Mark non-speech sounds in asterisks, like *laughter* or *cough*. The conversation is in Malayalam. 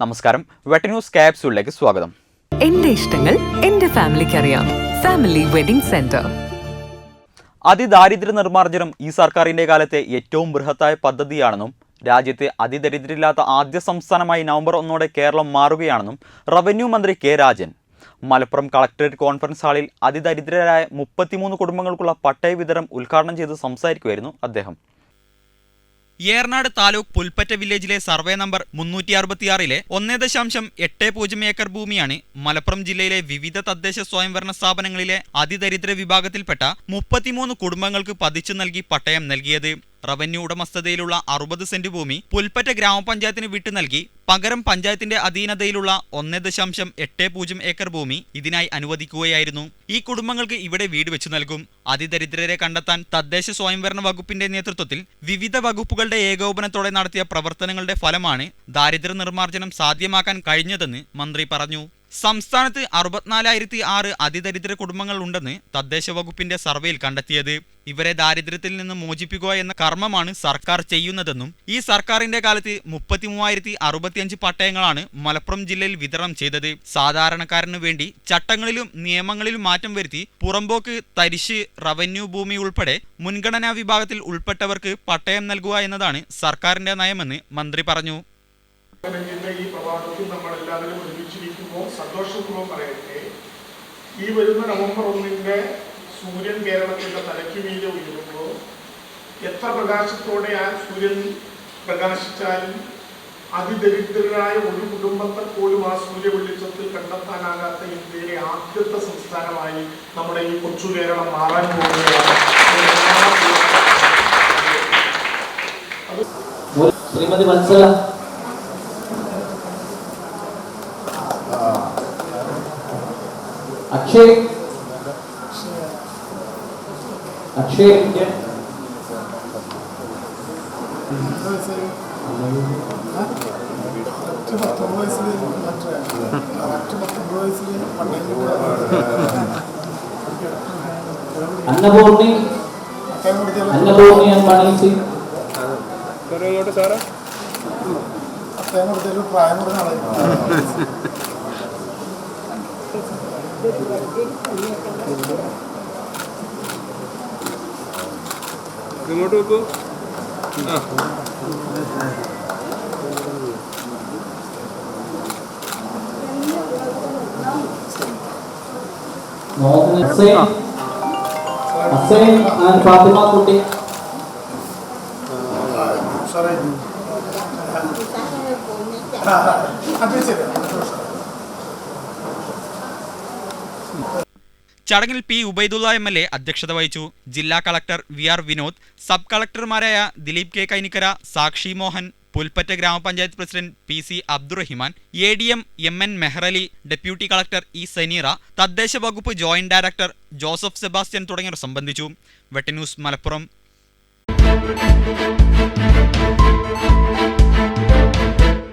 നമസ്കാരം. വെട്ട ന്യൂസ് ക്യാപ്സ്യൂളിലേക്ക് സ്വാഗതം. എന്റെ ഇഷ്ടങ്ങൾ എന്റെ ഫാമിലിക്ക് അറിയാം. Family wedding centre. അതിദാരിദ്ര്യ നിർമ്മാർജനം ഈ സർക്കാരിന്റെ കാലത്തെ ഏറ്റവും ബൃഹത്തായ പദ്ധതിയാണെന്നും രാജ്യത്തെ അതിദരിദ്രില്ലാത്ത ആദ്യ സംസ്ഥാനമായി നവംബർ ഒന്നോടെ കേരളം മാറുകയാണെന്നും റവന്യൂ മന്ത്രി K Rajan. Malappuram collectorate conference ഹാളിൽ അതിദരിദ്രരായ മുപ്പത്തിമൂന്ന് കുടുംബങ്ങൾക്കുള്ള പട്ടയ വിതരണം ഉദ്ഘാടനം ചെയ്ത് സംസാരിക്കുമായിരുന്നു അദ്ദേഹം. ഏർനാട് താലൂക്ക് പുൽപ്പറ്റ വില്ലേജിലെ സർവേ നമ്പർ മുന്നൂറ്റി അറുപത്തിയാറിലെ ഒന്നേ ദശാംശം എട്ട് പൂജ്യം ഏക്കർ ഭൂമിയാണ് മലപ്പുറം ജില്ലയിലെ വിവിധ തദ്ദേശ സ്വയംഭരണ സ്ഥാപനങ്ങളിലെ അതിദരിദ്ര വിഭാഗത്തിൽപ്പെട്ട മുപ്പത്തിമൂന്ന് കുടുംബങ്ങൾക്ക് പതിച്ചു നൽകി പട്ടയം നൽകിയത്. റവന്യൂ ഉടമസ്ഥതയിലുള്ള അറുപത് സെന്റ് ഭൂമി പുൽപ്പറ്റ ഗ്രാമപഞ്ചായത്തിന് വിട്ടു നൽകി പകരം പഞ്ചായത്തിന്റെ അധീനതയിലുള്ള ഒന്നേ ദശാംശം എട്ട് പൂജ്യം ഏക്കർ ഭൂമി ഇതിനായി അനുവദിക്കുകയായിരുന്നു. ഈ കുടുംബങ്ങൾക്ക് ഇവിടെ വീട് വെച്ചു നൽകും. അതിദരിദ്രരെ കണ്ടെത്താൻ തദ്ദേശ സ്വയംഭരണ വകുപ്പിന്റെ നേതൃത്വത്തിൽ വിവിധ വകുപ്പുകളുടെ ഏകോപനത്തോടെ നടത്തിയ പ്രവർത്തനങ്ങളുടെ ഫലമാണ് ദാരിദ്ര്യ നിർമ്മാർജനം സാധ്യമാക്കാൻ കഴിഞ്ഞതെന്ന് മന്ത്രി പറഞ്ഞു. സംസ്ഥാനത്ത് അറുപത്തിനാലായിരത്തി ആറ് അതിദരിദ്ര കുടുംബങ്ങൾ ഉണ്ടെന്ന് തദ്ദേശ വകുപ്പിന്റെ സർവേയിൽ കണ്ടെത്തിയത്. ഇവരെ ദാരിദ്ര്യത്തിൽ നിന്ന് മോചിപ്പിക്കുക എന്ന കർമ്മമാണ് സർക്കാർ ചെയ്യുന്നതെന്നും ഈ സർക്കാരിന്റെ കാലത്ത് മുപ്പത്തി മൂവായിരത്തി അറുപത്തിയഞ്ച് പട്ടയങ്ങളാണ് മലപ്പുറം ജില്ലയിൽ വിതരണം ചെയ്തത്. സാധാരണക്കാരന് വേണ്ടി ചട്ടങ്ങളിലും നിയമങ്ങളിലും മാറ്റം വരുത്തി പുറമ്പോക്ക് തരിശ് റവന്യൂ ഭൂമി ഉൾപ്പെടെ മുൻഗണനാ വിഭാഗത്തിൽ ഉൾപ്പെട്ടവർക്ക് പട്ടയം നൽകുക എന്നതാണ് സർക്കാരിന്റെ നയമെന്ന് മന്ത്രി പറഞ്ഞു. ഗവൺമെന്റിന്റെ ഈ പ്രഭാതത്തിൽ നമ്മൾ എല്ലാവരും ഒരുമിച്ചിരിക്കുമ്പോൾ സന്തോഷപൂർവം പറയട്ടെ. ഈ വരുന്ന നവംബർ ഒന്നിന്റെ സൂര്യൻ കേരളത്തിന്റെ തലയ്ക്ക് മീതെ ഉയരുമ്പോൾ എത്ര പ്രകാശത്തോടെ ആ സൂര്യൻ പ്രകാശിച്ചാലും അതിദരിദ്രരായ ഒരു കുടുംബത്തെ പോലും ആ സൂര്യ വെളിച്ചത്തിൽ കണ്ടെത്താനാകാത്ത ഇന്ത്യയിലെ ആദ്യത്തെ സംസ്ഥാനമായി നമ്മുടെ ഈ കൊച്ചു കേരളം മാറാൻ പോകുകയാണ് ശ്രീമതി വത്സല അക്ഷയ്? അക്ഷയ്? അന്നപൂർണി? അന്നപൂർണി അത്തരം കൊടുത്തൊരു പ്രായം *laughs* ഇങ്ങോട്ട് വെക്കൂ ആ ഫാത്തിമ കുട്ടി സാറേ അത് ചടങ്ങിൽ P Ubaidulla M L A അധ്യക്ഷത വഹിച്ചു. ജില്ലാ collector V R Vinod sub കളക്ടർമാരായ Dileep K Kainikkara Sakshi Mohan Pulpatta grama panchayat president P C Abdurahiman A D M M N Mehrali deputy collector E Saneera തദ്ദേശ വകുപ്പ് ജോയിന്റ് ഡയറക്ടർ ജോസഫ് സെബാസ്റ്റ്യൻ തുടങ്ങിയവർ സംബന്ധിച്ചു. വെട്ടന്യൂസ് മലപ്പുറം.